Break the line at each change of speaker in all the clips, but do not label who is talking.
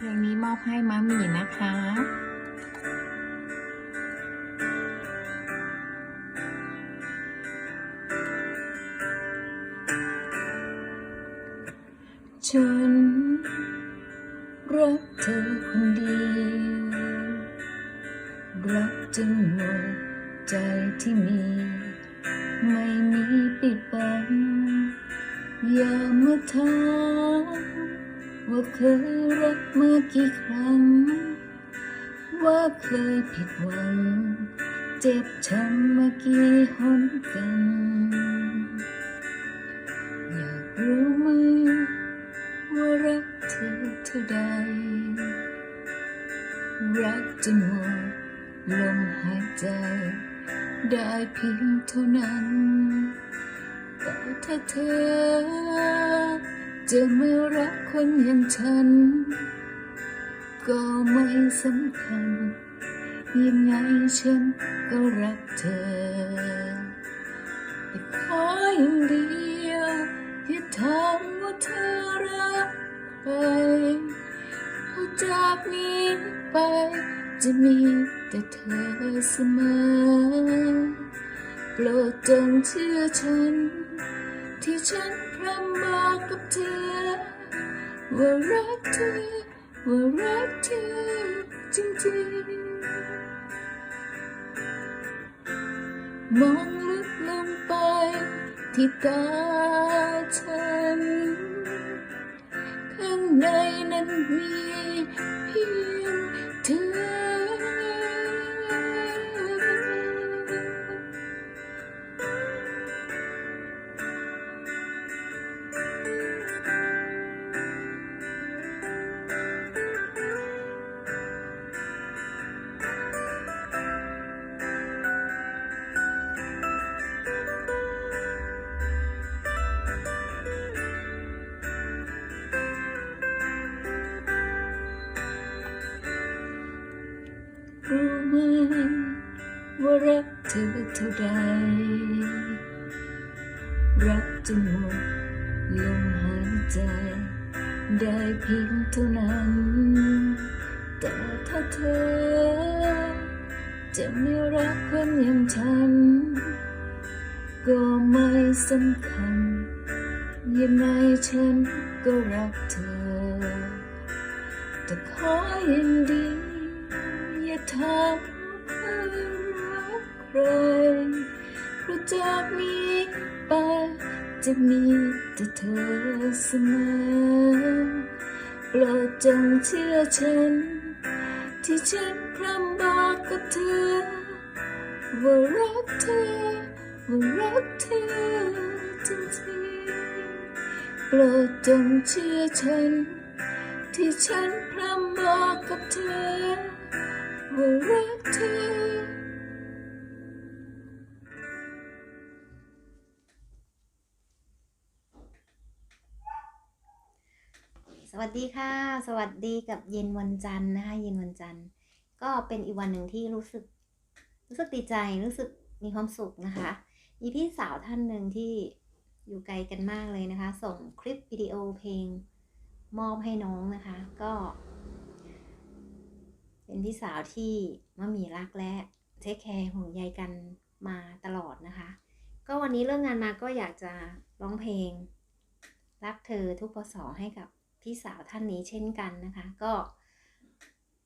เพลงนี้มอบให้มามี่นะคะฉันรักเธอคนเดียวรักจนหมดใจที่มี ไม่มีปิดบังอย่ามาถาม ว่าเคยรักมากี่ครั้ง ว่าเคยผิดหวัง เจ็บช้ำมากี่หนกัน อยากรู้ไหมว่ารักเธอเท่าใด รักจนหมดลมหายใจ ได้เพียงเท่านั้น แต่ถ้าเธอ จะไม่รักคนอย่างฉัน ก็ไม่สำคัญ ยังไงฉันก็รักเธอ แต่ขออย่างเดียวอย่าถามว่าเธอรักใครเพราะจากนี้ไป จะมีแต่เธอเสมอ โปรดจงเชื่อฉัน ที่ฉันพร่ำบอกกับเธอ ว่ารักเธอ ว่ารักเธอจริงๆ มองลึกลงไปที่ตาฉัน ข้างในนั้นมีเพียง รักเธอเท่าใด รักจนหมดลมหายใจ ได้เพียงเท่านั้น แต่ถ้าเธอ จะไม่รักคนอย่างฉัน ก็ไม่สำคัญ ยังไงฉันก็รักเธอ แต่ขออย่างดี อย่าถามว่าเคย รักใครเพราะจากนี้ไปจะมีแต่เธอเสมอโปรดจงเชื่อฉัน ที่ฉันพร่ำบอกกับเธอ ว่ารักเธอ ว่ารักเธอจริงๆโปรดจงเชื่อฉัน ที่ฉันพร่ำบอกกับเธอ ว่ารักเธอ
สวัสดีค่ะ สวัสดีกับเย็นวันจันทร์นะคะ เย็นวันจันทร์ ก็เป็นอีกวันหนึ่งที่รู้สึก รู้สึกดีใจ รู้สึกมีความสุขนะคะ มีพี่สาวท่านหนึ่งที่อยู่ไกลกันมากเลยนะคะ ส่งคลิปวิดีโอเพลงมอบให้น้องนะคะ ก็ เป็นพี่สาวที่มะหมีรักและเทคแคร์ห่วงใยกันมาตลอดนะคะ ก็วันนี้เรื่องงานมาก็อยากจะร้องเพลง รักเธอทุกพศให้กับ พี่สาวท่านนี้เช่นกันนะคะ ก็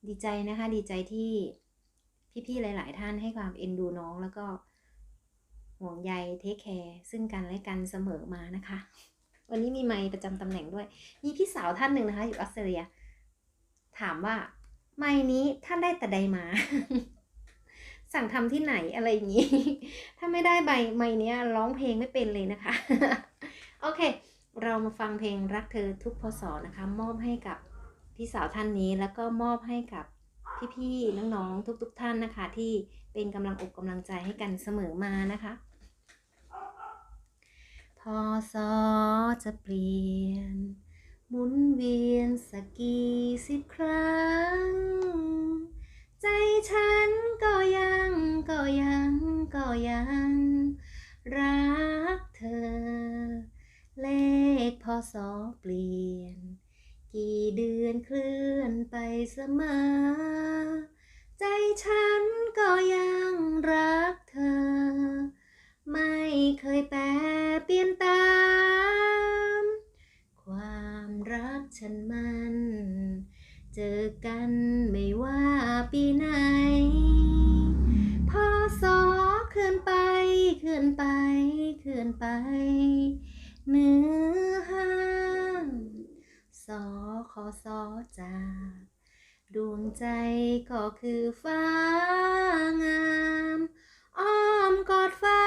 ดีใจนะคะ ดีใจที่พี่ๆหลาย ๆ ท่านให้ความเอ็นดูน้องแล้วก็ห่วงใยเทคแคร์ซึ่งกันและกันเสมอมานะคะ วันนี้มีไมค์ประจำตำแหน่งด้วย มีพี่สาวท่านหนึ่งนะคะ อยู่ออสเตรเลีย ถามว่าไมค์นี้ท่านได้แต่ใดมา สั่งทำที่ไหนอะไรอย่างนี้ ถ้าไม่ได้ใบไมค์นี้ร้องเพลงไม่เป็นเลยนะคะ โอเค เรามาฟังเพลงรักเธอทุกพศนะคะ มอบให้กับพี่สาวท่านนี้แล้วก็มอบให้กับพี่ๆน้องๆทุก ๆ ท่านนะคะ ที่เป็นกำลังอกกำลังใจให้กันเสมอมานะคะพอสอจะเปลี่ยนหมุนเวียนสักกี่สิบครั้ง ใจฉันก็ยังก็ยังก็ยัง สอเปลี่ยน กี่เดือนเคลื่อนไปเสมอ ใจฉันก็ยังรักเธอ ไม่เคยแปรเปลี่ยนตาม ความรักฉันมัน เจอกัน ก็คือฟ้างามอ้อมกอดฟ้า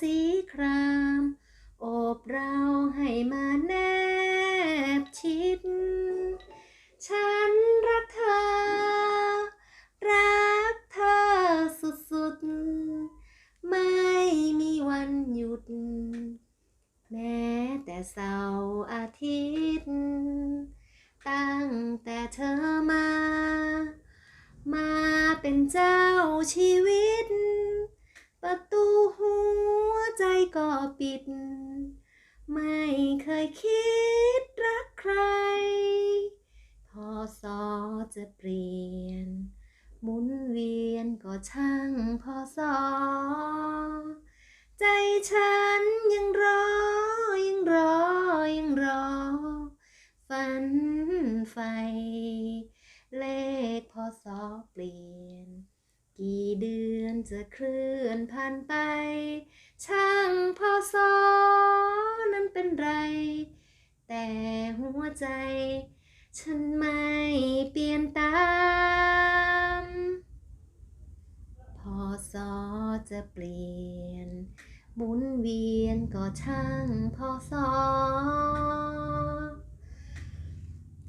สีคราม โอบเราให้มาแนบชิด ฉันรักเธอ รักเธอสุดๆ ไม่มีวันหยุด แม้แต่เสาร์อาทิตย์ ตั้งแต่เธอมา มาเป็นเจ้าชีวิต ประตูหัวใจก็ปิด ไม่เคยคิดรักใคร พอสอจะเปลี่ยน หมุนเวียนก็ช่างพอสอใจฉันยังรอ ยังรอ ยังรอ ฝันใฝ่เลขพ อเปลี่ยน กี่เดือนจะเคลื่อนผ่านไป ช่างพอสอนั้นเป็นไร แต่หัวใจ ฉันไม่เปลี่ยนตามพอสอจะเปลี่ยนหมุนเวียนก็ช่างพอสอ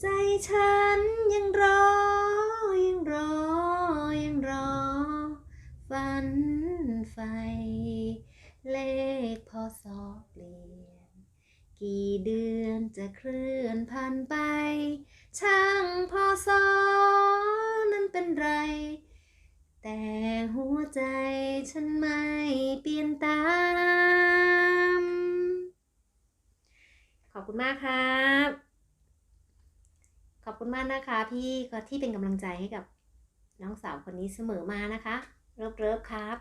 ใจฉันยังรอง รอยังรอ ฝันใฝ่เลขพอสอเปลี่ยน กี่เดือนจะเคลื่อนผ่านไป ช่างพอสอนั้นเป็นไร แต่หัวใจฉันไม่เปลี่ยนตาม ขอบคุณมากครับขอบคุณมากนะคะพี่ที่เป็นกำลังใจให้กับ น้องสาวคนนี้เสมอมานะคะเริบๆครับ